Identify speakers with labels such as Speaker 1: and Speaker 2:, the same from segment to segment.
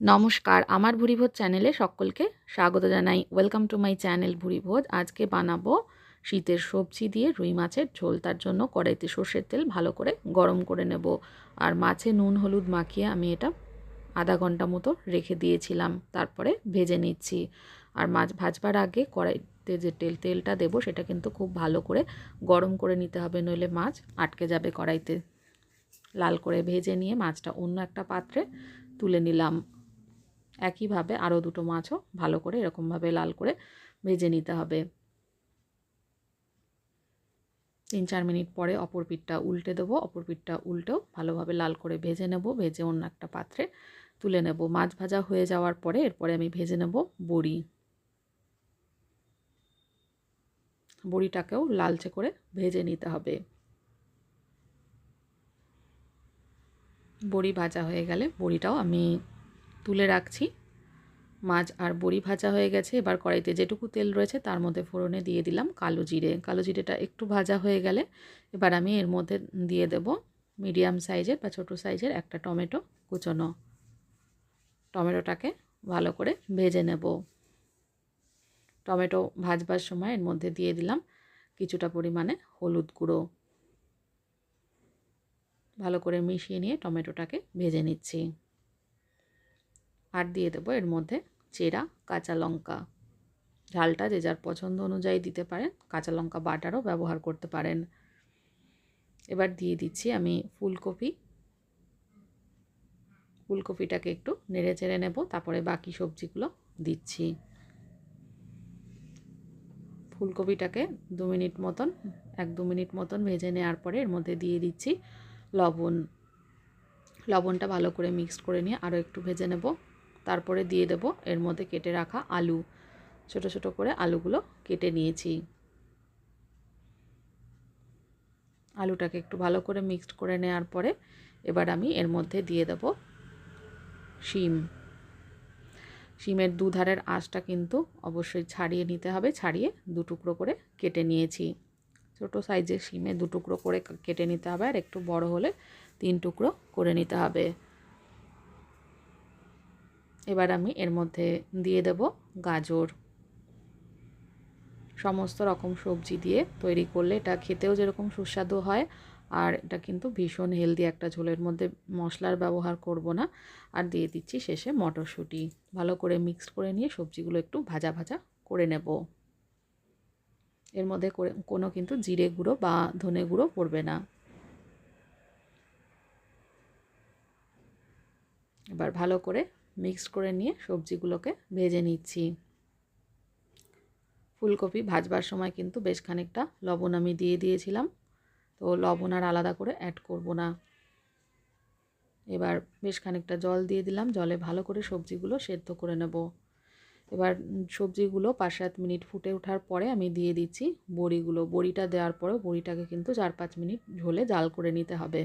Speaker 1: নমস্কার, আমার ভুরিভোজ চ্যানেলে সকলকে স্বাগত জানাই। Welcome to my channel Bhurivoj. আজকে বানাবো শীতের সবজি দিয়ে রুই মাছের ঝোল। তার জন্য কড়াইতে সর্ষের তেল ভালো করে গরম করে নেব। আর মাছে নুন, হলুদ মাখিয়ে আমি এটা আধা ঘণ্টা মতো রেখে দিয়েছিলাম। তারপরে ভেজে নিচ্ছি। আর মাছ ভাজবার আগে কড়াইতে যে তেল, তেলটা দেবো, সেটা কিন্তু খুব ভালো করে গরম করে নিতে হবে, নইলে মাছ আটকে যাবে কড়াইতে। লাল করে ভেজে নিয়ে মাছটা অন্য একটা পাত্রে তুলে নিলাম। একইভাবে আরও দুটো মাছও ভালো করে এরকমভাবে লাল করে ভেজে নিতে হবে। তিন চার মিনিট পরে অপর পিঠটা উল্টে দেবো, অপর পিঠটা উল্টেও ভালোভাবে লাল করে ভেজে নেব, ভেজে অন্য একটা পাত্রে তুলে নেব। মাছ ভাজা হয়ে যাওয়ার পরে এরপরে আমি ভেজে নেব বড়ি। বড়িটাকেও লালচে করে ভেজে নিতে হবে। বড়ি ভাজা হয়ে গেলে বড়িটাও আমি তুলে রাখছি। মাছ আর বড়ি ভাজা হয়ে গেছে। এবার কড়াইতে যেটুকু তেল রয়েছে তার মধ্যে ফোড়নে দিয়ে দিলাম কালো জিরে। কালো জিরেটা একটু ভাজা হয়ে গেলে এবার আমি এর মধ্যে দিয়ে দেব মিডিয়াম সাইজের বা ছোটো সাইজের একটা টমেটো কুচোনো। টমেটোটাকে ভালো করে ভেজে নেব। টমেটো ভাজবার সময় এর মধ্যে দিয়ে দিলাম কিছুটা পরিমাণে হলুদ গুঁড়ো। ভালো করে মিশিয়ে নিয়ে টমেটোটাকে ভেজে নিচ্ছি। আর দিয়ে দেবো এর মধ্যে চেরা, কাঁচা লঙ্কা। ঝালটা যে যার পছন্দ অনুযায়ী দিতে পারেন, কাঁচা লঙ্কা বাটারও ব্যবহার করতে পারেন। এবার দিয়ে দিচ্ছি আমি ফুলকপি। ফুলকপিটাকে একটু নেড়ে চেড়ে নেব, তারপরে বাকি সবজিগুলো দিচ্ছি। ফুলকপিটাকে দু মিনিট মতন, এক দু মিনিট মতন ভেজে নেওয়ার পরে এর মধ্যে দিয়ে দিচ্ছি লবণ। লবণটা ভালো করে মিক্সড করে নিয়ে আরও একটু ভেজে নেব। তারপরে দিয়ে দেব এর মধ্যে কেটে রাখা আলু। ছোট ছোট করে আলুগুলো কেটে নিয়েছি। আলুটাকে একটু ভালো করে মিক্সড করে নেওয়ার পরে এবার আমি এর মধ্যে দিয়ে দেব শিম। শিমের দুধারের আঁশটা কিন্তু অবশ্যই ছাড়িয়ে নিতে হবে, ছাড়িয়ে দু টুকরো করে কেটে নিয়েছি। ছোট সাইজের শিমে দু টুকরো করে কেটে নিতে হবে আর একটু বড় হলে তিন টুকরো করে নিতে হবে। এবার আমি এর মধ্যে দিয়ে দেব গাজর। সমস্ত রকম সবজি দিয়ে তৈরি করলে এটা খেতেও যেরকম সুস্বাদু হয়, আর এটা কিন্তু ভীষণ হেলদি একটা ঝোলের মধ্যে মশলার ব্যবহার করব না। আর দিয়ে দিচ্ছি শেষে মটরশুঁটি। ভালো করে মিক্সড করে নিয়ে সবজিগুলো একটু ভাজা ভাজা করে নেব। এর মধ্যে কোনো কিন্তু জিরে গুঁড়ো বা ধনে গুঁড়ো পড়বে না। এবার ভালো করে মিক্সড করে নিয়ে সবজিগুলোকে ভেজে নিচ্ছি। ফুলকপি ভাজবার সময় কিন্তু বেশ খানিকটা লবণ আমি দিয়ে দিয়েছিলাম। তো লবণ আর আলাদা করে অ্যাড করব না। এবার বেশ খানিকটা জল দিয়ে দিলাম, জলে ভালো করে সবজিগুলো সেদ্ধ করে নেব। এবার সবজিগুলো পাঁচ সাত মিনিট ফুটে ওঠার পরে আমি দিয়ে দিচ্ছি বড়িগুলো। বড়িটা দেওয়ার পরে বড়িটাকে কিন্তু চার পাঁচ মিনিট ঝোলে জাল করে নিতে হবে।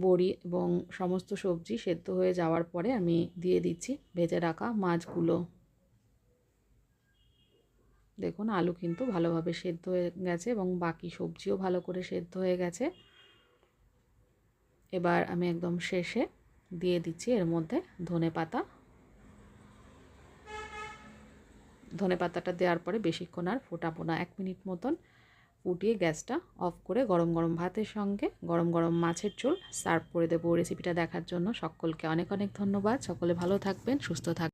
Speaker 1: বড়ি এবং সমস্ত সবজি সেদ্ধ হয়ে যাওয়ার পরে আমি দিয়ে দিচ্ছি ভেজে রাখা মাছগুলো। দেখুন, আলু কিন্তু ভালোভাবে সেদ্ধ হয়ে গেছে এবং বাকি সবজিও ভালো করে সেদ্ধ হয়ে গেছে। এবার আমি একদম শেষে দিয়ে দিচ্ছি এর মধ্যে ধনে পাতা। ধনে পাতাটা দেওয়ার পরে বেশিক্ষণ আর ফোটাবো না, এক মিনিট মতন। ফুটিয়ে গ্যাসটা অফ করে গরম গরম ভাতের সঙ্গে গরম গরম মাছের ঝোল সার্ভ করে দেবো রেসিপিটা দেখার জন্য। সকলকে অনেক অনেক ধন্যবাদ। সকলে ভালো থাকবেন, সুস্থ থাকবেন।